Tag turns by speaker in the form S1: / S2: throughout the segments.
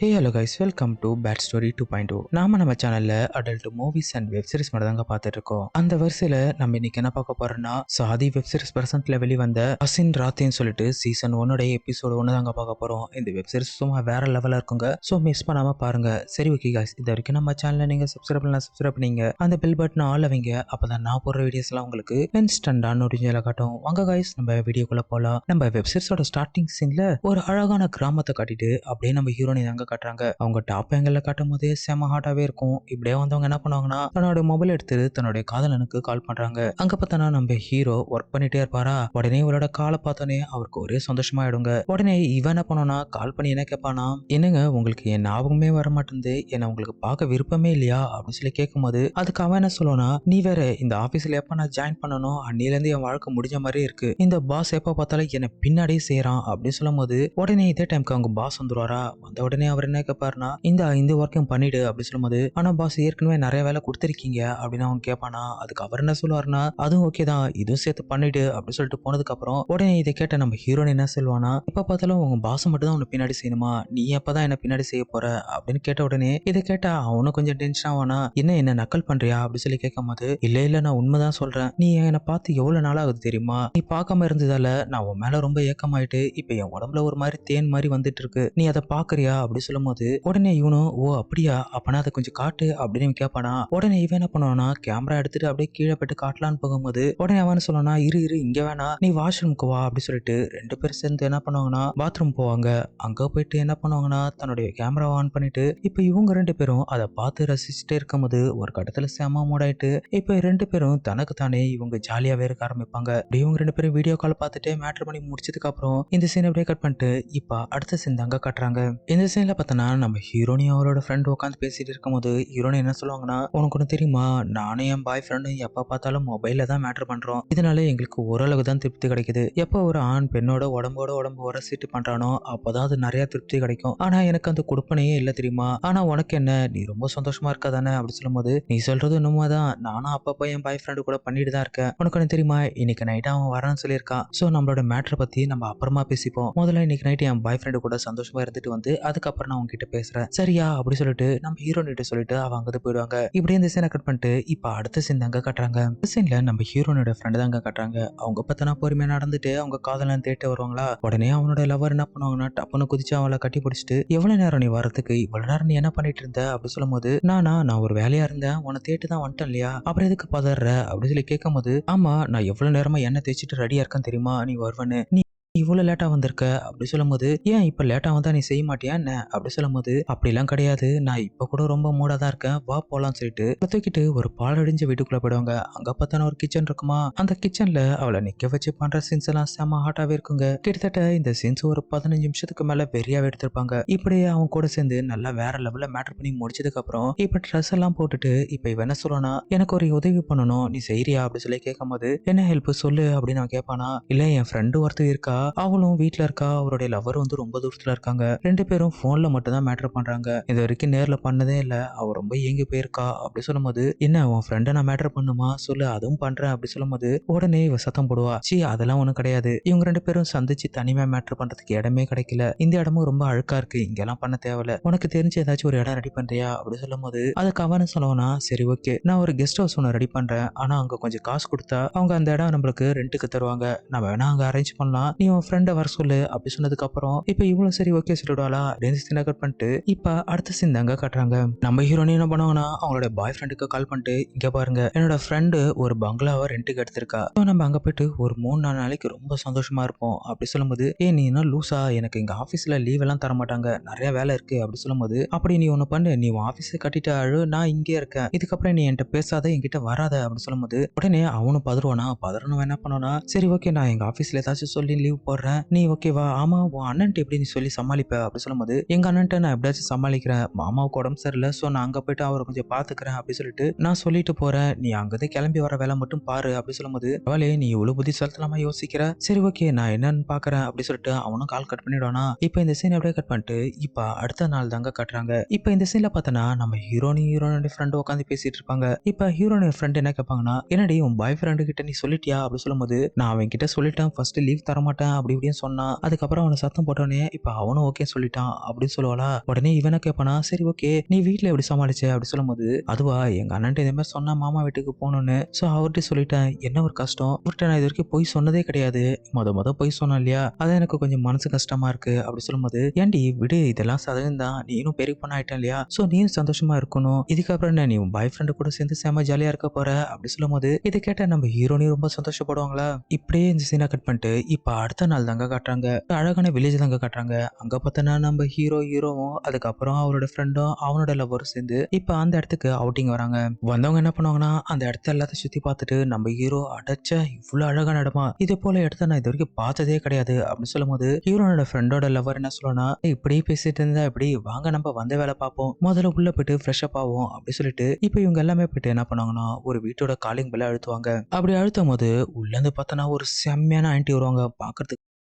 S1: Hey hello guys welcome to bad story to point to நாம நம்ம சேனல்ல adult movies and web series மட்டும் தாங்க பார்த்துட்டு இருக்கோம் அந்த வரிசையில நம்ம இன்னைக்கு என்ன பார்க்க போறோம்னா சாதி வெப் சீரிஸ் பிரசன்ட்ல வெளிவந்த அசின் ராத்தின்னு சொல்லிட்டு சீசன் ஒன்னோட எபிசோடு ஒன்று தாங்க பார்க்க போறோம். இந்த வெப் சீரிஸ் சும்மா வேற லெவலா இருக்குங்க ஸோ மிஸ் பண்ணாம பாருங்க. சரி ஓகே கைஸ் இது வரைக்கும் நம்ம சேனல்ல நீங்க சப்ஸ்கிரைப் பண்ணலாம் சப்ஸ்கிரைப் பண்ணீங்க. அந்த பில் பட்டன் ஆல் அவங்க அப்பதான் நான் போடுற வீடியோஸ் எல்லாம் உங்களுக்கு இன்ஸ்டன்டா நோட்டிஃபிகேஷன் காட்டும். வாங்க கைஸ் நம்ம வீடியோக்குள்ள போலாம். நம்ம வெப் சீரிஸோட ஸ்டார்டிங் சீன்ல ஒரு அழகான கிராமத்தை காட்டிட்டு அப்படியே நம்ம ஹீரோனி தாங்க காட்டுறாங்க. அவங்க டாப் ஆங்கிள் காட்டும் போதே செம ஹாட்டாவே இருக்கும். இப்படியே வந்தவங்க என்ன பண்ணுவாங்கன்னா தன்னோட மொபைல் எடுத்து தன்னுடைய காதலனுக்கு கால் பண்றாங்க. அங்க பார்த்தனா நம்ம ஹீரோ ஒர்க் பண்ணிட்டே இருப்பாரா? உடனே இவளோட காலை பார்த்தோன்னே அவருக்கு ஒரே சந்தோஷமாயிடுங்க. உடனே இவன் என்ன பண்ணோம்னா கால் பண்ணி என்ன கேட்பானா என்னங்க உங்களுக்கு என் ஞாபகமே வர மாட்டேங்குது. என்ன உங்களுக்கு பார்க்க விருப்பமே இல்லையா? அப்படின்னு சொல்லி கேட்கும்போது அதுக்கு அவன் என்ன சொல்லுவானா நீ வேற இந்த ஆபீஸ்ல எப்ப நான் ஜாயின் பண்ணணும் அன்னில இருந்து என் வாழ்க்கை முடிஞ்ச மாதிரி இருக்கு. இந்த பாஸ் எப்ப பார்த்தாலும் என்ன பின்னாடியே செய்யறான் அப்படின்னு சொல்லும்போது உடனே இதே டைம்க்கு அவங்க பாஸ் வந்துருவாரா? வந்த உடனே அவர் என்ன கேட்பாருனா இந்த இந்த ஒர்க்கையும் பண்ணிடு அப்படின்னு சொல்லும்போது ஆனா பாஸ் ஏற்கனவே நிறைய வேலை கொடுத்துருக்கீங்க அப்படின்னு அவன் கேட்பானா அதுக்கு அவர் என்ன சொல்லுவாருன்னா அதுவும் ஓகே தான் இதுவும் சேர்த்து பண்ணிடு அப்படின்னு சொல்லிட்டு போனதுக்கு அப்புறம் உடனே இதை கேட்ட நம்ம ஹீரோன் என்ன சொல்லுவானா இப்ப பார்த்தாலும் உங்க பாஸ் மட்டும் தான் உன்னை பின்னாடி செய்யணுமா? நீ எப்பதான் என்ன பின்னாடி செய்ய போற? அப்படின்னு கேட்ட உடனே இதை கேட்டா அவனும் கொஞ்சம் டென்ஷன் ஆவானா என்ன என்ன நக்கல் பண்றியா? அப்படின்னு சொல்லி கேட்கும் போது இல்ல இல்ல நான் உண்மைதான் சொல்றேன். நீ என்னை பார்த்து எவ்வளவு நாள் ஆகுது தெரியுமா? நீ பார்க்காம இருந்ததால நான் உன் மேல ரொம்ப ஏக்கமாயிட்டு இப்ப என் உடம்புல ஒரு மாதிரி தேன் மாதிரி வந்துட்டு இருக்கு. நீ அதை பாக்குறியா சொல்லும்போது உடனே இவனும் ஓ அப்படியா? அப்பனா அதை கொஞ்சம் காட்டு அப்படின்னு கேட்பானா உடனே இவன் என்ன பண்ணுவானா கேமரா எடுத்துட்டு அப்படியே கீழே போட்டு காட்டலான்னு போகும்போது உடனே அவன் சொல்லுவானா இரு இரு இங்க வேணா நீ வாஷ்ரூம்க்கு வா அப்படி சொல்லிட்டு ரெண்டு பேரும் சேர்ந்து என்ன பண்ணுவாங்கன்னா பாத்ரூம் போவாங்க. அங்க போயிட்டு என்ன பண்ணுவாங்கன்னா தன்னுடைய கேமரா ஆன் பண்ணிட்டு இப்ப இவங்க ரெண்டு பேரும் அதை பார்த்து ரசிச்சுட்டே இருக்கும்போது ஒரு கட்டத்துல செம மூடாயிட்டு இப்ப ரெண்டு பேரும் தனக்கு தானே இவங்க ஜாலியாவே இருக்க ஆரம்பிப்பாங்க. இப்படி இவங்க ரெண்டு பேரும் வீடியோ கால் பார்த்துட்டு மேட்ரு பண்ணி முடிச்சதுக்கு அப்புறம் இந்த சீன் அப்படியே கட் பண்ணிட்டு இப்ப அடுத்த சீன் தாங்க காட்டுறாங்க. இந்த சீன்ல பார்த்தோன்னா நம்ம ஹீரோனி அவரோட ஃப்ரெண்ட் உட்காந்து பேசிட்டு இருக்கும்போது ஹீரோனி என்ன சொல்லுவாங்கன்னா உனக்கு ஒன்று தெரியுமா? நானும் என் பாய் ஃப்ரெண்டும் எப்போ பார்த்தாலும் மொபைலில் தான் மேட்ரு பண்ணுறோம் இதனால எங்களுக்கு ஓரளவு தான் திருப்தி கிடைக்குது. எப்போ ஒரு ஆண் பெண்ணோட உடம்போட உடம்பு உரசிட்டு பண்ணுறானோ அப்போதான் அது நிறைய திருப்தி கிடைக்கும். ஆனால் எனக்கு அந்த கொடுப்பனையே இல்லை தெரியுமா? ஆனால் உனக்கு என்ன? நீ ரொம்ப சந்தோஷமா இருக்கா தானே? அப்படி சொல்லும்போது நீ சொல்றது தான். நானும் அப்பப்போ என் பாய் ஃப்ரெண்டு கூட பண்ணிட்டு தான் இருக்கேன். உனக்கு ஒன்று தெரியுமா? இன்னைக்கு நைட் அவன் வரேன்னு சொல்லியிருக்கான் ஸோ நம்மளோட மேட்ரை பற்றி நம்ம அப்புறமா பேசிப்போம். முதல்ல இன்னைக்கு நைட் என் பாய் ஃப்ரெண்டு கூட சந்தோஷமா இருந்துட்டு வந்து அதுக்கப்புறம் அப்புறம் நான் உங்ககிட்ட பேசுறேன். சரியா? அப்படி சொல்லிட்டு நம்ம ஹீரோனிட்ட சொல்லிட்டு அவங்க அங்கே போயிடுவாங்க. இப்படியே இந்த சீனை கட் பண்ணிட்டு இப்போ அடுத்த சீன் தாங்க கட்டுறாங்க. இந்த சீன்ல நம்ம ஹீரோனோட ஃப்ரெண்ட் தாங்க காட்டுறாங்க. அவங்க பார்த்தனா பொறுமையா நடந்துட்டு அவங்க காதலன் தேட்டு வருவாங்களா? உடனே அவனோட லவர் என்ன பண்ணுவாங்கன்னா டப்புன்னு குதிச்சு அவளை கட்டி பிடிச்சிட்டு எவ்வளவு நேரம் நீ வரதுக்கு இவ்வளவு நேரம் நீ என்ன பண்ணிட்டு இருந்த? அப்படி சொல்லும்போது நானா நான் ஒரு வேலையா இருந்தேன். உன்னை தேட்டு தான் வந்துட்டேன் இல்லையா? அப்புறம் எதுக்கு பதற அப்படின்னு சொல்லி கேட்கும் போது ஆமா நான் எவ்வளவு நேரமா என்ன தேய்ச்சிட்டு ரெடியா இருக்கேன் தெரியுமா? நீ வருவன்னு. நீ இவ்வளோ லேட்டாக வந்திருக்க? அப்படி சொல்லும்போது ஏன் இப்போ லேட்டாக வந்தா நீ செய்ய மாட்டியா என்ன? அப்படி சொல்லும்போது அப்படிலாம் கிடையாது. நான் இப்போ கூட ரொம்ப மூடாக தான் இருக்கேன். வா போகலாம்னு சொல்லிட்டு தூக்கிட்டு ஒரு பாலடிஞ்ச வீட்டுக்குள்ளே போயிடுவாங்க. அங்கே பார்த்தான ஒரு கிச்சன் இருக்குமா? அந்த கிச்சனில் அவளை நிற்க வச்சு பண்ணுற சீன்ஸ் எல்லாம் செம ஹாட்டாகவே இருக்குங்க. கிட்டத்தட்ட இந்த சீன்ஸ் ஒரு பதினஞ்சு நிமிஷத்துக்கு மேலே பெரியாவே எடுத்திருப்பாங்க. இப்படியே அவன் கூட சேர்ந்து நல்லா வேற லெவலில் மேட்டர் பண்ணி முடிச்சதுக்கு அப்புறம் இப்போ ட்ரெஸ் எல்லாம் போட்டுட்டு இப்போ இவன் என்ன சொல்லனா எனக்கு ஒரு உதவி பண்ணணும். நீ செய்யறியா அப்படி சொல்லி கேட்கும்போது என்ன ஹெல்ப் சொல்லு? அப்படின்னு அவன் கேட்பானா இல்லை என் ஃப்ரெண்டு ஒருத்தர் இருக்கா? அவளும் வீட்ல இருக்கா? அவருடைய லவர் வந்து ரொம்ப தூரத்துல இருக்காங்க. ரெண்டு பேரும் போன்ல மட்டும் தான் மேட்டர் பண்றாங்க. இது வரைக்கும் நேர்ல பண்ணதே இல்ல. அவ ரொம்ப ஏங்கி போயிருக்கா. அப்படி சொல்லும்போது என்ன உன் ஃப்ரெண்டை நான் மேட்டர் பண்ணுமா? சொல்லு அதுவும் பண்றேன். அப்படி சொல்லும்போது உடனே இவ சத்தம் போடுவா. சி அதெல்லாம் ஒண்ணும் கிடையாது. இவங்க ரெண்டு பேரும் சந்திச்சு தனிமையாக மேட்டர் பண்றதுக்கு இடமே கிடைக்கல. இந்த இடமும் ரொம்ப அழுக்கா இருக்கு. இங்கெல்லாம் பண்ண தேவையில்ல. உனக்கு தெரிஞ்ச ஏதாச்சும் ஒரு இடம் ரெடி பண்றியா? அப்படி சொல்லும்போது அதை கவனம் சொல்லுவனா? சரி ஓகே நான் ஒரு கெஸ்ட் ஹவுஸ் ஒன்று ரெடி பண்றேன். ஆனா அங்க கொஞ்சம் காசு கொடுத்தா அவங்க அந்த இடம் நம்மளுக்கு ரெண்டுக்கு தருவாங்க. நம்ம வேணா அங்க அரேஞ்ச் பண்ணலாம். நீ உன் ஃப்ரெண்டை வர சொல்லு அப்படி சொன்னதுக்கப்புறம் இப்போ இவ்வளவு சரி ஓகே சொல்லிடுவாளா அப்படின்னு சீனை கட் பண்ணிட்டு இப்போ அடுத்த சீன் தாங்க காட்டுறாங்க. நம்ம ஹீரோனி என்ன பண்ணுவாங்கன்னா அவங்களோட பாய் ஃப்ரெண்டுக்கு கால் பண்ணிட்டு இங்கே பாருங்க என்னோட ஃப்ரெண்டு ஒரு பங்களாவை ரெண்டுக்கு எடுத்திருக்கா. ஸோ நம்ம அங்க போயிட்டு ஒரு மூணு நாலு நாளைக்கு ரொம்ப சந்தோஷமா இருப்போம். அப்படி சொல்லும்போது ஏ நீ என்ன லூசா எனக்கு இங்க ஆஃபீஸ்ல லீவ் எல்லாம் தர மாட்டாங்க. நிறைய வேலை இருக்கு. அப்படி சொல்லும்போது அப்படி நீ ஒன்று பண்ணு. நீ உன் ஆஃபீஸை கட்டிட்டு அழு. நான் இங்கே இருக்கேன். இதுக்கப்புறம் நீ என்கிட்ட பேசாத. என்கிட்ட வராத. அப்படின்னு சொல்லும்போது உடனே அவனும் பதறுவானா? பதறணும் என்ன பண்ணுவானா? சரி ஓகே நான் எங்க ஆஃபீஸ்ல ஏதாச்சும் சொல்லி லீவ் போடுறேன். நீ ஓகேவா ஆமா உன் அண்ணன்ட்ட எப்படி நீ சொல்லி சமாளிப்ப? அப்படி சொல்லும்போது எங்க அண்ணன்ட்ட நான் எப்படியாச்சும் சமாளிக்கிறேன். மாமாவுக்கு உடம்பு சரியில்லை ஸோ நான் அங்க போயிட்டு அவரை கொஞ்சம் பாத்துக்கிறேன் அப்படின்னு சொல்லிட்டு நான் சொல்லிட்டு போறேன். நீ அங்கதான் கிளம்பி வர வேலை மட்டும் பாரு அப்படி சொல்லும்போது அவளே நீ இவ்வளவு புத்திசாலித்தனமா யோசிக்கிற? சரி ஓகே நான் என்னன்னு பாக்குறேன் அப்படின்னு சொல்லிட்டு அவனும் கால் கட் பண்ணிடுவானா. இப்போ இந்த சீன் அப்படியே கட் பண்ணிட்டு இப்போ அடுத்த நாள் தாங்க கட்டுறாங்க. இப்போ இந்த சீன்ல பார்த்தனா நம்ம ஹீரோனி ஹீரோனோட ஃப்ரெண்டு உட்காந்து பேசிட்டு இருப்பாங்க. இப்போ ஹீரோனோட ஃப்ரெண்ட் என்ன கேட்பாங்கன்னா என்னடி உன் பாய் ஃப்ரெண்டு கிட்ட நீ சொல்லிட்டியா? அப்படி சொல்லும்போது நான் அவன் கிட்ட சொல்லிட்டேன். ஃபர்ஸ்ட் லீவ் தர மாட்டேன் அப்படி இப்படின்னு சொன்னான் அதுக்கப்புறம் அவனை சத்தம் போட்டோன்னே இப்போ அவனும் ஓகே சொல்லிட்டான் அப்படின்னு சொல்லுவாளா? உடனே இவனை கேட்பானா சரி ஓகே நீ வீட்டில் எப்படி சமாளிச்ச? அப்படி சொல்லும்போது அதுவா எங்க அண்ணன்ட்ட இதே மாதிரி சொன்னா மாமா வீட்டுக்கு போகணும்னு. ஸோ அவர்கிட்ட சொல்லிட்டேன் என்ன ஒரு கஷ்டம்? அவர்கிட்ட நான் இது வரைக்கும் போய் சொன்னதே கிடையாது. மொத மொத போய் சொன்னேன் இல்லையா? அதான் எனக்கு கொஞ்சம் மனசு கஷ்டமா இருக்கு அப்படி சொல்லும்போது ஏன்டி விடு இதெல்லாம் சதவீதம் தான். நீனும் பெரிய பொண்ணு ஆயிட்டேன் இல்லையா? ஸோ நீயும் சந்தோஷமா இருக்கணும். இதுக்கப்புறம் என்ன நீ பாய் ஃப்ரெண்டு கூட சேர்ந்து செம ஜாலியா இருக்க போற? அப்படி சொல்லும்போது இதை கேட்ட நம்ம ஹீரோனையும் ரொம்ப சந்தோஷப்படுவாங்களா? இப்படியே இந்த சீனை கட் பண்ணிட்டு இப்போ அடுத்த நாள் தாங்க காட்டுறாங்க. அழகான வில்லேஜ் தாங்க காட்டுறாங்க. அங்க பார்த்தோன்னா நம்ம ஹீரோ ஹீரோவும் அதுக்கப்புறம் அவரோட ஃப்ரெண்டும் அவனோட லவரும் சேர்ந்து இப்போ அந்த இடத்துக்கு அவுட்டிங் வராங்க. வந்தவங்க என்ன பண்ணுவாங்கன்னா அந்த இடத்த எல்லாத்தையும் சுத்தி பார்த்துட்டு நம்ம ஹீரோ அடைச்ச இவ்வளவு அழகான இடமா இது போல இடத்த நான் இது வரைக்கும் பார்த்ததே கிடையாது அப்படின்னு சொல்லும்போது ஹீரோனோட ஃப்ரெண்டோட லவர் என்ன சொல்லணும்னா இப்படி பேசிட்டு இருந்தா இப்படி வாங்க நம்ம வந்த வேலை பார்ப்போம். முதல்ல உள்ள போயிட்டு ஃப்ரெஷ் அப் ஆகும் அப்படி சொல்லிட்டு இப்போ இவங்க எல்லாமே போயிட்டு என்ன பண்ணுவாங்கன்னா ஒரு வீட்டோட காலிங் பெல்ல அழுத்துவாங்க. அப்படி அழுத்தும் போது உள்ள இருந்து பார்த்தோன்னா ஒரு செம்மையான ஆன்ட்டி வருவாங்க.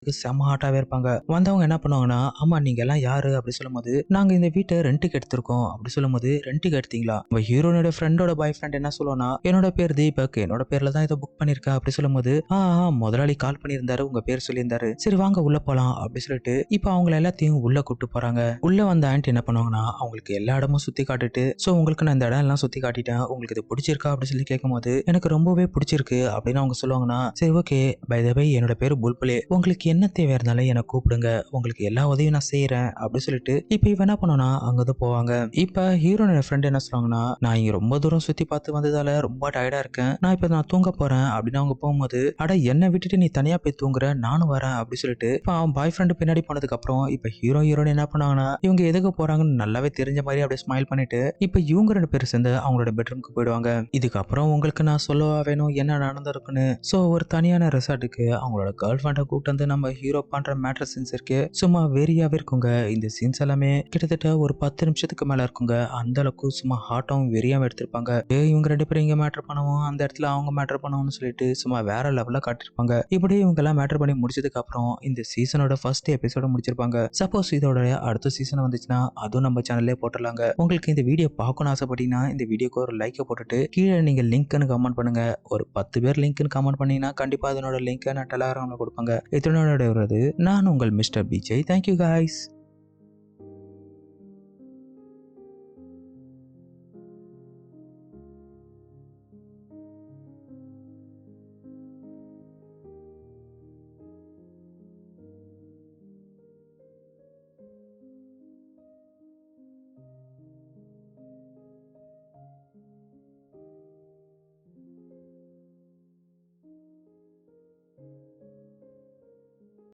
S1: பார்க்கறதுக்கு செம்ம ஹாட்டாவே இருப்பாங்க. வந்தவங்க என்ன பண்ணுவாங்கன்னா ஆமா நீங்க எல்லாம் யாரு? அப்படி சொல்லும்போது நாங்க இந்த வீட்டை ரெண்டுக்கு எடுத்திருக்கோம். அப்படி சொல்லும்போது ரெண்டுக்கு எடுத்தீங்களா? உங்க ஹீரோனோட ஃப்ரெண்டோட பாய் ஃப்ரெண்ட் என்ன சொல்லுவானா என்னோட பேர் தீபக். என்னோட பேர்ல தான் இதை புக் பண்ணிருக்கா. அப்படி சொல்லும்போது ஆ முதலாளி கால் பண்ணியிருந்தாரு. உங்க பேர் சொல்லியிருந்தாரு. சரி வாங்க உள்ள போலாம். அப்படி சொல்லிட்டு இப்போ அவங்க எல்லாத்தையும் உள்ள கூட்டு போறாங்க. உள்ள வந்த ஆண்ட் என்ன பண்ணுவாங்கன்னா அவங்களுக்கு எல்லா இடமும் சுத்தி காட்டிட்டு சோ உங்களுக்கு நான் இந்த இடம் எல்லாம் சுத்தி காட்டிட்டேன். உங்களுக்கு இது பிடிச்சிருக்கா? அப்படி சொல்லி கேட்கும்போது எனக்கு ரொம்பவே பிடிச்சிருக்கு. அப்படின்னு அவங்க சொல்லுவாங்கன்னா சரி ஓகே பை த பை என்னோட பேர் புல்புலே. உங்களுக்கு என்ன தேவை இருந்தாலும் என்னை கூப்பிடுங்க. உங்களுக்கு எல்லா உதவியும் நான் செய்யறேன் அப்படின்னு சொல்லிட்டு இப்போ இவன் என்ன பண்ணனா அங்கதான் போவாங்க. இப்ப ஹீரோனோட ஃப்ரெண்ட் என்ன சொல்லுவாங்கன்னா நான் இங்க ரொம்ப தூரம் சுத்தி பார்த்து வந்ததால ரொம்ப டயர்டா இருக்கேன். நான் இப்ப நான் தூங்க போறேன். அப்படின்னு அவங்க போகும்போது அட என்னை விட்டுட்டு நீ தனியா போய் தூங்குற? நானும் வரேன். அப்படின்னு சொல்லிட்டு இப்போ அவன் பாய் ஃப்ரெண்டு பின்னாடி போனதுக்கு அப்புறம் இப்ப ஹீரோ ஹீரோன்னு என்ன பண்ணாங்கன்னா இவங்க எதுக்கு போறாங்கன்னு நல்லாவே தெரிஞ்ச மாதிரி அப்படியே ஸ்மைல் பண்ணிட்டு இப்ப இவங்க ரெண்டு பேரும் சேர்ந்து அவங்களோட பெட்ரூம்க்கு போயிடுவாங்க. இதுக்கப்புறம் உங்களுக்கு நான் சொல்லவா வேணும்? என்ன நடந்திருக்குன்னு? ஸோ ஒரு தனியான ரெசார்ட்டுக்கு அவங்களோட கேர்ள் ஃப்ரெண்டை கூப்பிட்டு வந்து நம்ம நம்ம ஹீரோ பண்ற மேட்ரு சீன்ஸ் இருக்கு. சும்மா வெறியாவே இருக்குங்க. இந்த சீன்ஸ் எல்லாமே கிட்டத்தட்ட ஒரு பத்து நிமிஷத்துக்கு மேல இருக்குங்க. அந்த அளவுக்கு சும்மா ஹாட்டாவும் வெறியாவும் எடுத்திருப்பாங்க. ஏய், இவங்க ரெண்டு பேரும் இங்க மேட்ரு பண்ணுவோம். அந்த இடத்துல அவங்க மேட்ரு பண்ணுவோம்னு சொல்லிட்டு சும்மா வேற லெவல்ல காட்டியிருப்பாங்க. இப்படி இவங்க எல்லாம் மேட்ரு பண்ணி முடிச்சதுக்கு அப்புறம் இந்த சீசனோட ஃபர்ஸ்ட் எபிசோட முடிச்சிருப்பாங்க. சப்போஸ் இதோட அடுத்த சீசன் வந்துச்சுன்னா அதுவும் நம்ம சேனல்லே போட்டுடலாங்க. உங்களுக்கு இந்த வீடியோ பார்க்கணும்னு ஆசைப்பட்டீங்கன்னா இந்த வீடியோக்கு ஒரு லைக்கை போட்டுட்டு கீழே நீங்க லிங்க்னு கமெண்ட் பண்ணுங்க. ஒரு பத்து பேர் லிங்க்னு கமெண்ட் பண்ணீங்கன்னா கண்டிப்பா அதனோட லிங்க்கை நான் டெலாகிராமில் கொடுப்பாங்க. இதனோட வருது நான் உங்கள் மிஸ்டர் பிஜய் தேங்க்யூ காய்ஸ்